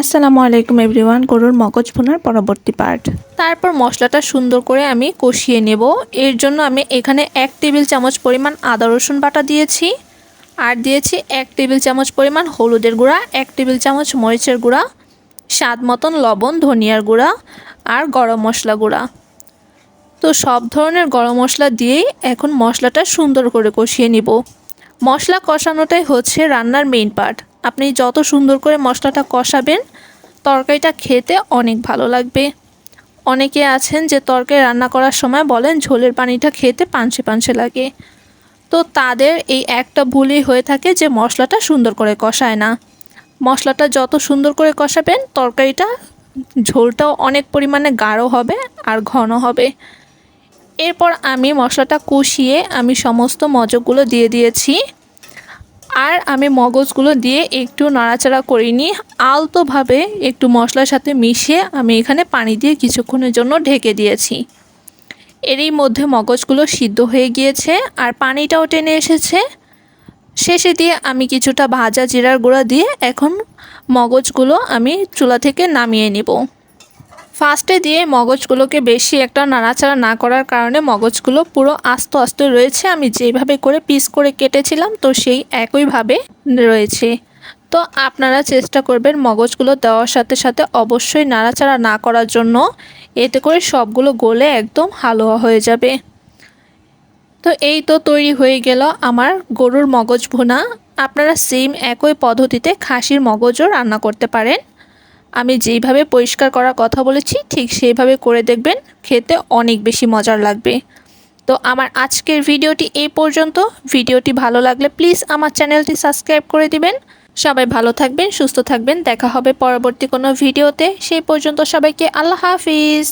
আসসালামু আলাইকুম এভরিওয়ান, গরুর মগজ ভুনার পরবর্তী পার্ট। তারপর মশলাটা সুন্দর করে আমি কষিয়ে নেব। এর জন্য আমি এখানে এক টেবিল চামচ পরিমাণ আদা, রসুন বাটা দিয়েছি। আর দিয়েছি এক টেবিল চামচ পরিমাণ হলুদের গুঁড়া, এক টেবিল চামচ মরিচের গুঁড়া, স্বাদ মতন লবণ, ধনিয়ার গুঁড়া আর গরম মশলা গুঁড়া। তো সব ধরনের গরম মশলা দিয়েই এখন মশলাটা সুন্দর করে কষিয়ে নিব। মশলা কষানোটাই হচ্ছে রান্নার মেইন পার্ট আপনি যত সুন্দর করে মশলাটা কষাবেন, তরকারিটা খেতে অনেক ভালো লাগবে। অনেকে আছেন যে তরকারি রান্না করার সময় বলেন ঝোলের পানিটা খেতে পাঞ্চে পাঞ্চে লাগে। তো তাদের এই একটা ভুলই হয়ে থাকে যে মশলাটা সুন্দর করে কষায় না। মশলাটা যত সুন্দর করে কষাবেন, তরকারিটা ঝোলটাও অনেক পরিমাণে গাঢ় হবে আর ঘন হবে। এরপর আমি মশলাটা কষিয়ে আমি সমস্ত মজকগুলো দিয়ে দিয়েছি। আর আমি মগজগুলো দিয়ে একটু নাড়াচাড়া করিনি আলতোভাবে একটু মশলার সাথে মিশিয়ে আমি এখানে পানি দিয়ে কিছুক্ষণের জন্য ঢেকে দিয়েছি। এরই মধ্যে মগজগুলো সিদ্ধ হয়ে গিয়েছে আর পানিটাও টেনে এসেছে। শেষে দিয়ে আমি কিছুটা ভাজা জিরার গুঁড়া দিয়ে এখন মগজগুলো আমি চুলা থেকে নামিয়ে নেব। ফার্স্টে দিয়ে মগজগুলোকে বেশি একটা নাড়াচাড়া না করার কারণে মগজগুলো পুরো আস্ত আস্ত রয়েছে। আমি যেভাবে করে পিস করে কেটেছিলাম, তো সেই একইভাবে রয়েছে। তো আপনারা চেষ্টা করবেন মগজগুলো দেওয়ার সাথে সাথে অবশ্যই নাড়াচাড়া না করার জন্য এতে করে সবগুলো গলে একদম হালুয়া হয়ে যাবে। তো এই তো তৈরি হয়ে গেল আমার গরুর মগজ ভুনা। আপনারা সেম একই পদ্ধতিতে খাসির মগজও রান্না করতে পারেন। আমি যেইভাবে পরিষ্কার করার কথা বলেছি, ঠিক সেইভাবে করে দেখবেন, খেতে অনেক বেশি মজার লাগবে। তো আমার আজকের ভিডিওটি এই পর্যন্ত। ভিডিওটি ভালো লাগলে প্লিজ আমার চ্যানেলটি সাবস্ক্রাইব করে দিবেন। সবাই ভালো থাকবেন, সুস্থ থাকবেন। দেখা হবে পরবর্তী কোনো ভিডিওতে। সেই পর্যন্ত সবাইকে আল্লাহ হাফিজ।